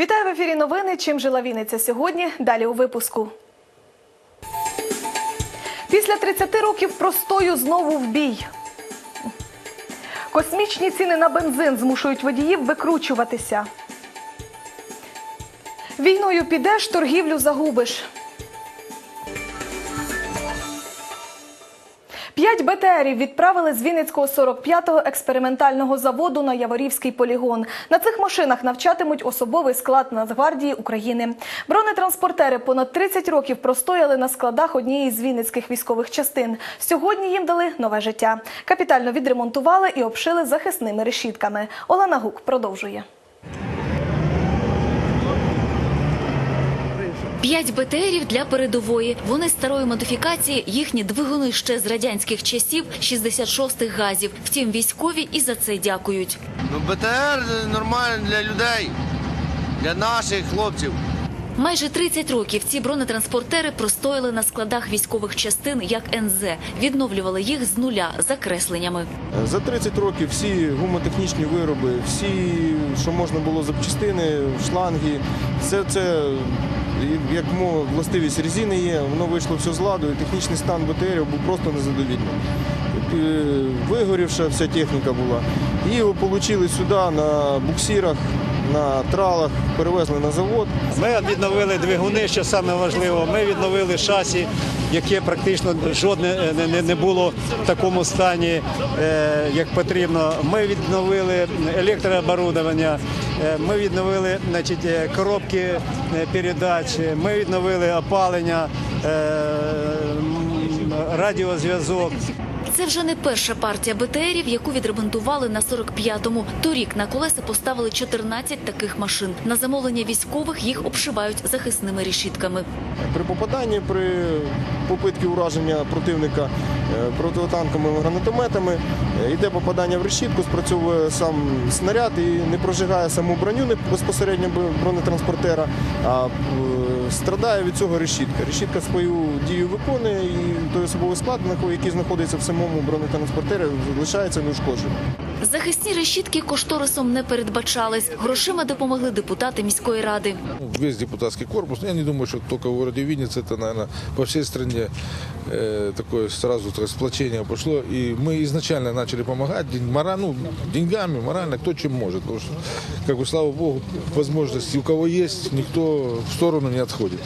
Вітаю в ефірі новини. Чим жила Вінниця сьогодні? Далі у випуску. Після 30 років простою знову в бій. Космічні ціни на бензин змушують водіїв викручуватися. Війною підеш, торгівлю загубиш. П'ять БТРів відправили з Вінницького 45-го експериментального заводу на Яворівський полігон. На цих машинах навчатимуть особовий склад Нацгвардії України. Бронетранспортери понад 30 років простояли на складах однієї з вінницьких військових частин. Сьогодні їм дали нове життя. Капітально відремонтували і обшили захисними решітками. Олена Гук продовжує. П'ять БТРів для передової. Вони старої модифікації, їхні двигуни ще з радянських часів 66-х газів. Втім, військові і за це дякують. Ну, БТР нормально для людей, для наших хлопців. Майже 30 років ці бронетранспортери простояли на складах військових частин як НЗ. Відновлювали їх з нуля за кресленнями. За 30 років всі гумотехнічні вироби, всі, що можна було запчастини, шланги, все це, як мова, властивість резини є, воно вийшло все з ладу, і технічний стан БТРів був просто незадовільний. Е, Вигорівша вся техніка була. І отримали сюди на буксирах, на тралах, перевезли на завод. Ми відновили двигуни, що саме. Ми відновили шасі, яке практично жодне не, не, не було в такому стані, е, як потрібно. Ми відновили електрооборудовання, е, ми відновили значить, е, коробки е, передач, ми відновили опалення, е, радіозв'язок. Це вже не перша партія БТРів, яку відремонтували на 45-му. Торік на колеса поставили 14 таких машин. На замовлення військових їх обшивають захисними решітками. При попаданні, при попитці ураження противника е, протитанковими гранатометами, е, йде попадання в решітку, спрацьовує сам снаряд і не прожигає саму броню безпосередньо бронетранспортера, а е, страдає від цього решітка. Решітка свою дію виконує і той особовий склад, який знаходиться в самому бронетранспортері, залишається неушкодженим. Захисні решітки кошторисом не передбачались. Грошима допомогли депутати міської ради. Ну, весь депутатский корпус. Я не думаю, что только в городе Винница, это, наверное, по всей стране э, такое сразу так, сплочение пошло. И мы изначально начали помогать день- мора- ну, деньгами, морально, кто чем может. Потому что, как бы, слава богу, возможности у кого есть, никто в сторону не отходит.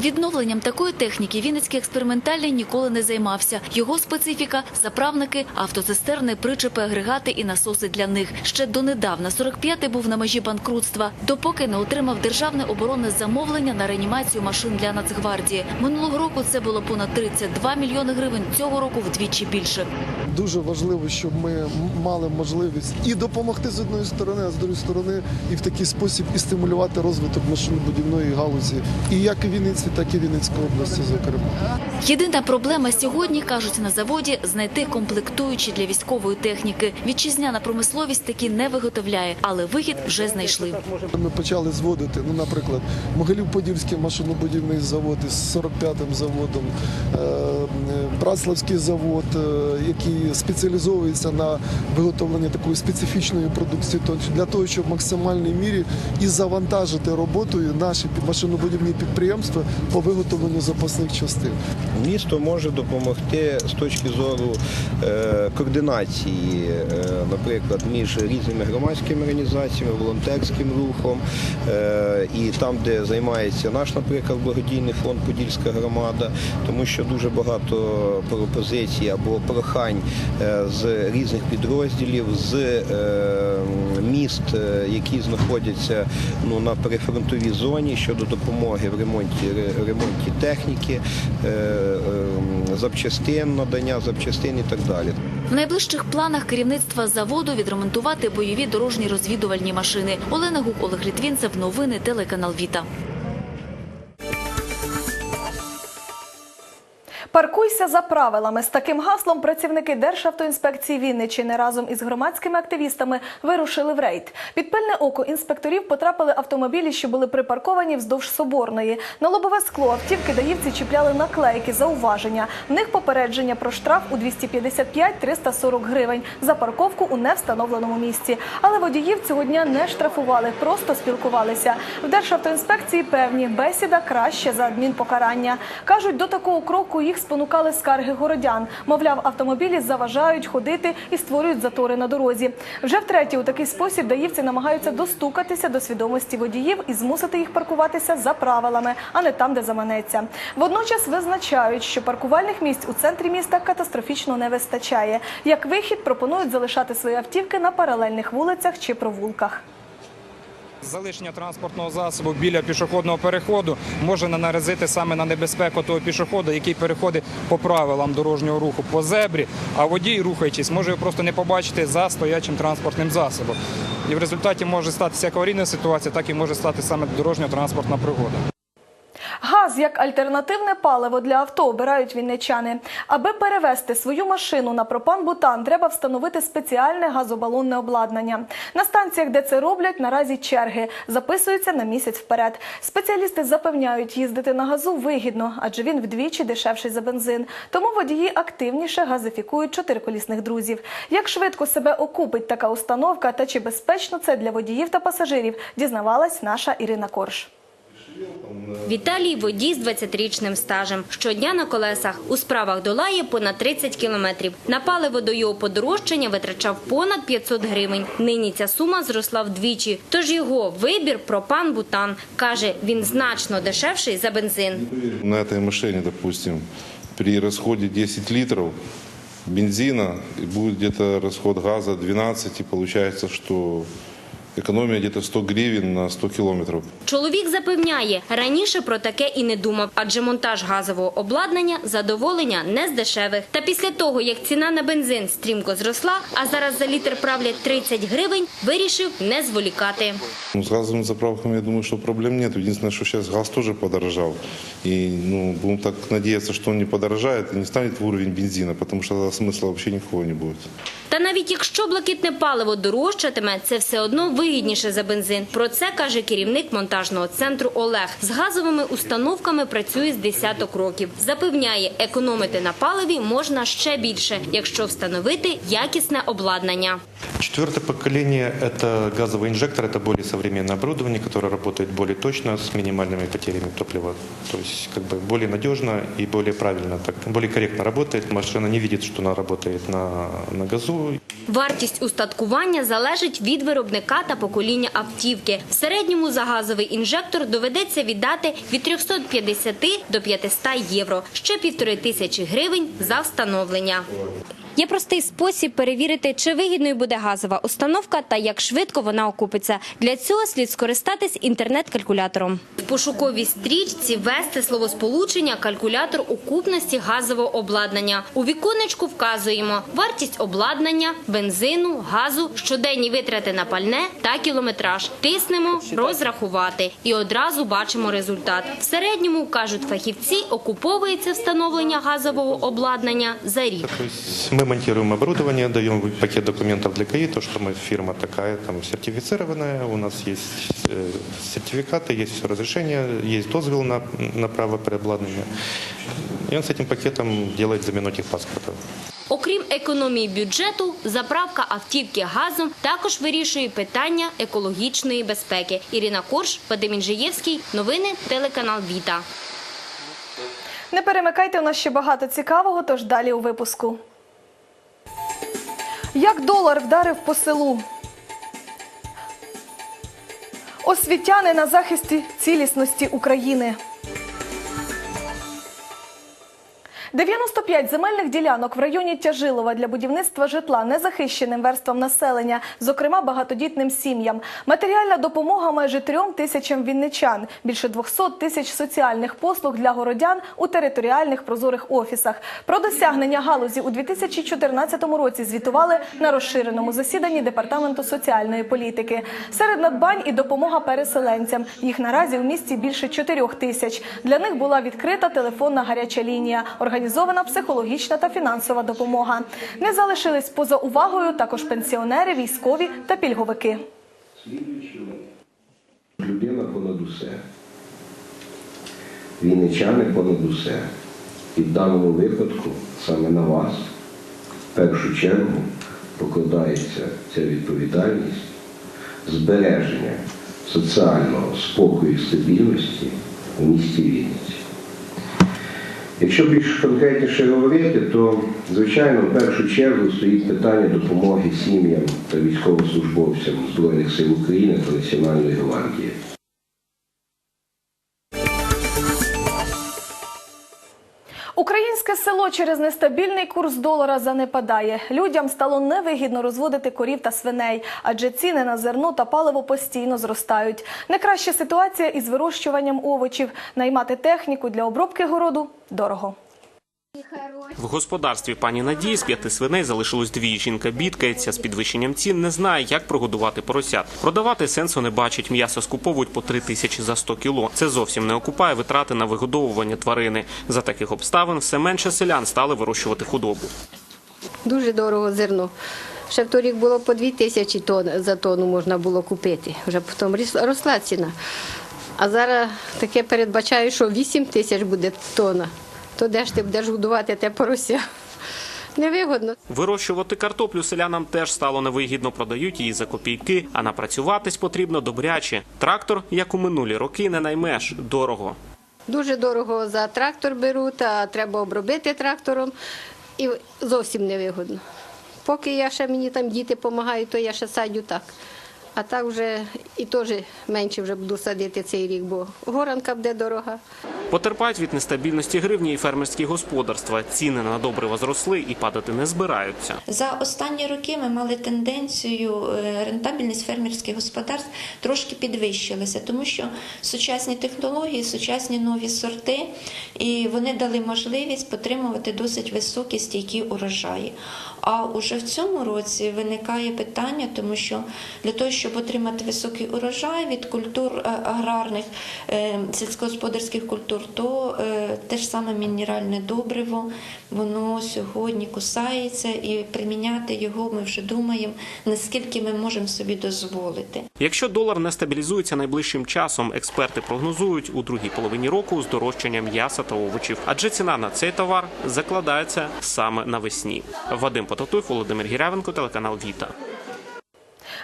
Відновленням такої техніки Вінницький експериментальний ніколи не займався. Його специфіка – заправники, автоцистерни, причепи, агрегати і насоси для них. Ще донедавна 45-й був на межі банкрутства, допоки не отримав державне оборонне замовлення на реанімацію машин для Нацгвардії. Минулого року це було понад 32 мільйони гривень, цього року вдвічі більше. Дуже важливо, щоб ми мали можливість і допомогти з одної сторони, а з другої сторони, і в такий спосіб і стимулювати розвиток машинобудівної галузі, і як і Вінниці, так і Вінницької області, зокрема. Єдина проблема сьогодні, кажуть на заводі, знайти комплектуючі для військової техніки. Вітчизняна промисловість такі не виготовляє, але вихід вже знайшли. Ми почали зводити, ну, наприклад, Могилів-Подільський машинобудівний завод із 45-м заводом, е, завод, е, який спеціалізовується на виготовленні такої специфічної продукції, то для того, щоб в максимальній мірі і завантажити роботою наші машинобудівні підприємства по виготовленню запасних частин. Місто може допомогти з точки зору е, координації, е, наприклад, між різними громадськими організаціями, волонтерським рухом, і там, де займається наш, наприклад, благодійний фонд Подільська громада, тому що дуже багато пропозицій або прохань е, з різних підрозділів, з е, міст, е, які знаходяться ну, на перифронтовій зоні щодо допомоги в ремонті, ремонті техніки, запчастин, надання запчастин і так далі. В найближчих планах керівництва заводу відремонтувати бойові дорожні розвідувальні машини. Олена Гук, Олег Літвінцев, новини, телеканал Віта. Паркуйся за правилами. З таким гаслом працівники Державтоінспекції Вінниччини разом із громадськими активістами вирушили в рейд. Під пильне око інспекторів потрапили автомобілі, що були припарковані вздовж Соборної. На лобове скло автівки даївці чіпляли наклейки, зауваження. В них попередження про штраф у 255-340 гривень за парковку у невстановленому місці. Але водіїв цього дня не штрафували, просто спілкувалися. В Державтоінспекції певні бесіда краще за адмінпокарання. Кажуть, до такого кроку їх спонукали скарги городян. Мовляв, автомобілі заважають ходити і створюють затори на дорозі. Вже втретє у такий спосіб даївці намагаються достукатися до свідомості водіїв і змусити їх паркуватися за правилами, а не там, де заманеться. Водночас визначають, що паркувальних місць у центрі міста катастрофічно не вистачає. Як вихід пропонують залишати свої автівки на паралельних вулицях чи провулках. Залишення транспортного засобу біля пішохідного переходу може наразити саме на небезпеку того пішохода, який переходить по правилам дорожнього руху по зебрі, а водій, рухаючись, може його просто не побачити за стоячим транспортним засобом. І в результаті може статися як аварійна ситуація, так і може стати саме дорожньо-транспортна пригода. Газ як альтернативне паливо для авто обирають вінничани. Аби перевести свою машину на пропан-бутан, треба встановити спеціальне газобалонне обладнання. На станціях, де це роблять, наразі черги записуються на місяць вперед. Спеціалісти запевняють, їздити на газу вигідно, адже він вдвічі дешевший за бензин. Тому водії активніше газифікують чотириколісних друзів. Як швидко себе окупить така установка та чи безпечно це для водіїв та пасажирів, дізнавалась наша Ірина Корж. Віталій водій з 20-річним стажем. Щодня на колесах у справах долає понад 30 кілометрів. На паливо до його подорожчання витрачав понад 500 гривень. Нині ця сума зросла вдвічі. Тож його вибір пропан бутан каже, він значно дешевший за бензин. На этой машине, допустим, при расходе 10 литров бензина будет где-то газа 12, и получается, что экономия где-то 100 гривен на 100 километров. Чоловік запевняє, раніше про таке і не думав, адже монтаж газового обладнання задоволення не з дешевих. Та після того, як ціна на бензин стрімко зросла, а зараз за літр правлять 30 гривень, вирішив не зволікати. Ну, с газовыми заправками, я думаю, что проблем нет. Единственное, что сейчас газ тоже подорожал. И ну, будем так надеяться, что он не подорожает и не станет в уровень бензина, потому что тогда смысла вообще никакого не будет. Та навіть якщо блакитне паливо дорожчатиме, це все одно вигідніше за бензин. Про це каже керівник монтажного центру Олег. З газовими установками працює з десяток років. Запевняє, економити на паливі можна ще більше, якщо встановити якісне обладнання. Четвертое поколение – это газовый инжектор, это более современное оборудование, которое работает более точно, с минимальными потерями топлива. То есть как бы более надежно и более правильно, так, более корректно работает. Машина не видит, что она работает на, на газу. Вартість устаткування залежить від виробника та покоління автівки. В середньому за газовий інжектор доведеться віддати від 350 до 500 євро, ще півтори тисячі гривень за встановлення. Є простий спосіб перевірити, чи вигідною буде газова установка та як швидко вона окупиться. Для цього слід скористатись інтернет-калькулятором. В пошуковій стрічці ввести словосполучення калькулятор окупності газового обладнання. У віконечку вказуємо вартість обладнання, бензину, газу, щоденні витрати на пальне та кілометраж. Тиснемо розрахувати і одразу бачимо результат. В середньому кажуть фахівці, окуповується встановлення газового обладнання за рік. Мы монтируем оборудование, даем пакет документов для КАИ, то, что мы фирма такая, там, сертифицированная, у нас есть э, сертификаты, есть все разрешения, есть дозвел на, на право переобладнания. И он с этим пакетом делает замену техпаспорта. Окрім економії бюджету, заправка автівки газом також вирішує питання екологічної безпеки. Ірина Корж, Вадим Інжиєвський. Новини телеканал Віта. Не перемикайте, у нас ще багато цікавого, тож далі у випуску. Як долар вдарив по селу? Освітяни на захисті цілісності України. 95 земельних ділянок в районі Тяжилова для будівництва житла незахищеним верствам населення, зокрема багатодітним сім'ям. Матеріальна допомога майже трьом тисячам вінничан, більше 200 тисяч соціальних послуг для городян у територіальних прозорих офісах. Про досягнення галузі у 2014 році звітували на розширеному засіданні департаменту соціальної політики. Серед надбань і допомога переселенцям. Їх наразі в місті більше 4 тисяч. Для них була відкрита телефонна гаряча лінія. Організована психологічна та фінансова допомога. Не залишились поза увагою також пенсіонери, військові та пільговики. Людина понад усе. Вінничани понад усе. І в даному випадку саме на вас в першу чергу покладається ця відповідальність збереження соціального спокою і стабільності у місті Вінниці. Якщо більш конкретніше говорити, то звичайно в першу чергу стоїть питання допомоги сім'ям та військовослужбовцям Збройних сил України та Національної гвардії. Через нестабільний курс долара занепадає. Людям стало невигідно розводити корів та свиней, адже ціни на зерно та паливо постійно зростають. Найкраща ситуація із вирощуванням овочів. Наймати техніку для обробки городу дорого. В господарстві пані Надії з п'яти свиней залишилось дві. Жінка бідкається з підвищенням цін, не знає, як прогодувати поросят. Продавати сенсу не бачить. М'ясо скуповують по три тисячі за 100 кіло. Це зовсім не окупає витрати на вигодовування тварини. За таких обставин все менше селян стали вирощувати худобу. Дуже дорого зерно. Ще в торік було по 2 тисячі тонн за тонну можна було купити. Вже потім росла ціна. А зараз таке передбачаю, що 8 тисяч буде тонна. То де ж ти будеш годувати те порося? Невигодно. Вирощувати картоплю селянам теж стало невигідно, продають її за копійки, а напрацюватись потрібно добряче. Трактор, як у минулі роки, не наймеш дорого. Дуже дорого за трактор беруть, а треба обробити трактором. І зовсім невигодно. Поки я ще мені там діти допомагають, то я ще садю так. А так вже і теж менше вже буду садити цей рік, бо горанка буде дорога. Потерпають від нестабільності гривні і фермерські господарства. Ціни на добрива зросли і падати не збираються. За останні роки ми мали тенденцію е, рентабельність фермерських господарств трошки підвищилася, тому що сучасні технології, сучасні нові сорти, і вони дали можливість підтримувати досить високі стійкі урожаї. А уже в цьому році виникає питання, тому що для того, щоб отримати високий урожай від культур е, аграрних е, сільськогосподарських культур, то е, те ж саме мінеральне добриво, воно сьогодні кусається, і приміняти його ми вже думаємо, наскільки ми можемо собі дозволити. Якщо долар не стабілізується найближчим часом, експерти прогнозують у другій половині року здорожчання м'яса та овочів, адже ціна на цей товар закладається саме навесні. Вадим Потатуй, Володимир Гірявенко, телеканал Віта.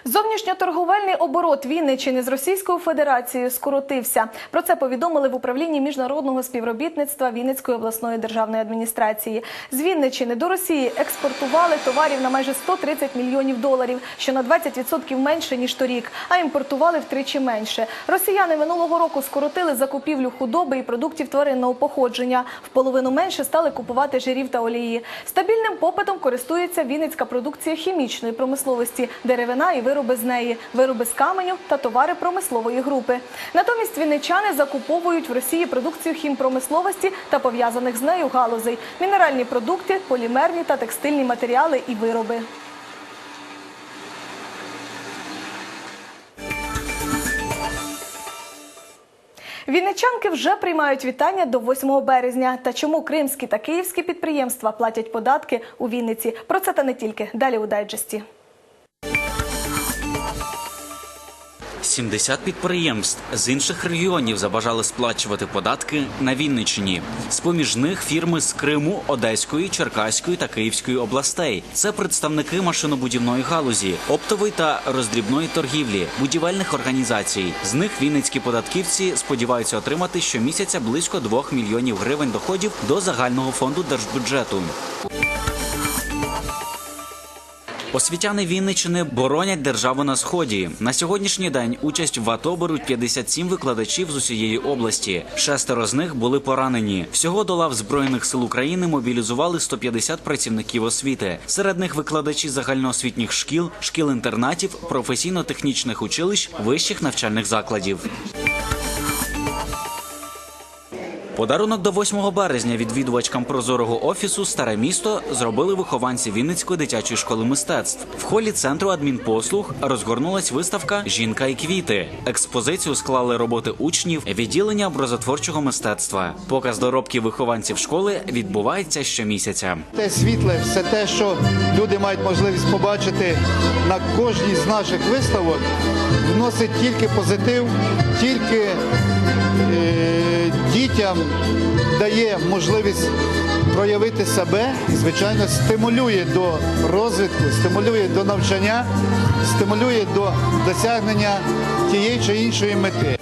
Зовнішньоторговельний оборот Вінниччини з Російською Федерацією скоротився. Про це повідомили в управлінні міжнародного співробітництва Вінницької обласної державної адміністрації. З Вінниччини до Росії експортували товарів на майже 130 мільйонів доларів, що на 20% менше ніж торік, а імпортували втричі менше. Росіяни минулого року скоротили закупівлю худоби і продуктів тваринного походження. В половину менше стали купувати жирів та олії. Стабільним попитом користується вінницька продукція хімічної промисловості, деревина і вироби з неї, вироби з каменю та товари промислової групи. Натомість вінничани закуповують в Росії продукцію хімпромисловості та пов'язаних з нею галузей, мінеральні продукти, полімерні та текстильні матеріали і вироби. Вінничанки вже приймають вітання до 8 березня. Та чому кримські та київські підприємства платять податки у Вінниці? Про це та не тільки. Далі у дайджесті. 70 підприємств з інших регіонів забажали сплачувати податки на Вінниччині. З-поміж них фірми з Криму, Одеської, Черкаської та Київської областей. Це представники машинобудівної галузі, оптової та роздрібної торгівлі, будівельних організацій. З них вінницькі податківці сподіваються отримати щомісяця близько 2 мільйонів гривень доходів до загального фонду держбюджету. Освітяни Вінниччини боронять державу на сході. На сьогоднішній день участь в АТО беруть 57 викладачів з усієї області. Шестеро з них були поранені. Всього до лав збройних сил України мобілізували 150 працівників освіти. Серед них викладачі загальноосвітніх шкіл, шкіл-інтернатів, професійно-технічних училищ, вищих навчальних закладів. Подарунок до 8 березня відвідувачкам прозорого офісу Старе місто зробили вихованці Вінницької дитячої школи мистецтв. В холі центру адмінпослуг розгорнулась виставка Жінка і квіти. Експозицію склали роботи учнів відділення образотворчого мистецтва. Показ доробків вихованців школи відбувається щомісяця. Те світле, все те, що люди мають можливість побачити на кожній з наших виставок, вносить тільки позитив, тільки е, дітям дає можливість проявити себе і, звичайно, стимулює до розвитку, стимулює до навчання, стимулює до досягнення тієї чи іншої мети.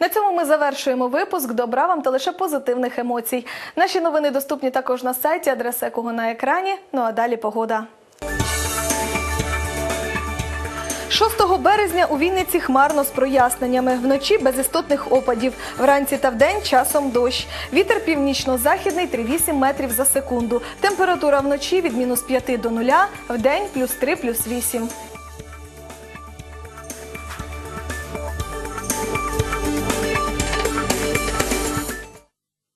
На цьому ми завершуємо випуск. Добра вам та лише позитивних емоцій. Наші новини доступні також на сайті, адреса якого на екрані. Ну а далі погода. 6 березня у Вінниці хмарно з проясненнями. Вночі без істотних опадів. Вранці та вдень часом дощ. Вітер північно-західний 3,8 метрів за секунду. Температура вночі від мінус 5 до 0, вдень плюс 3, плюс 8.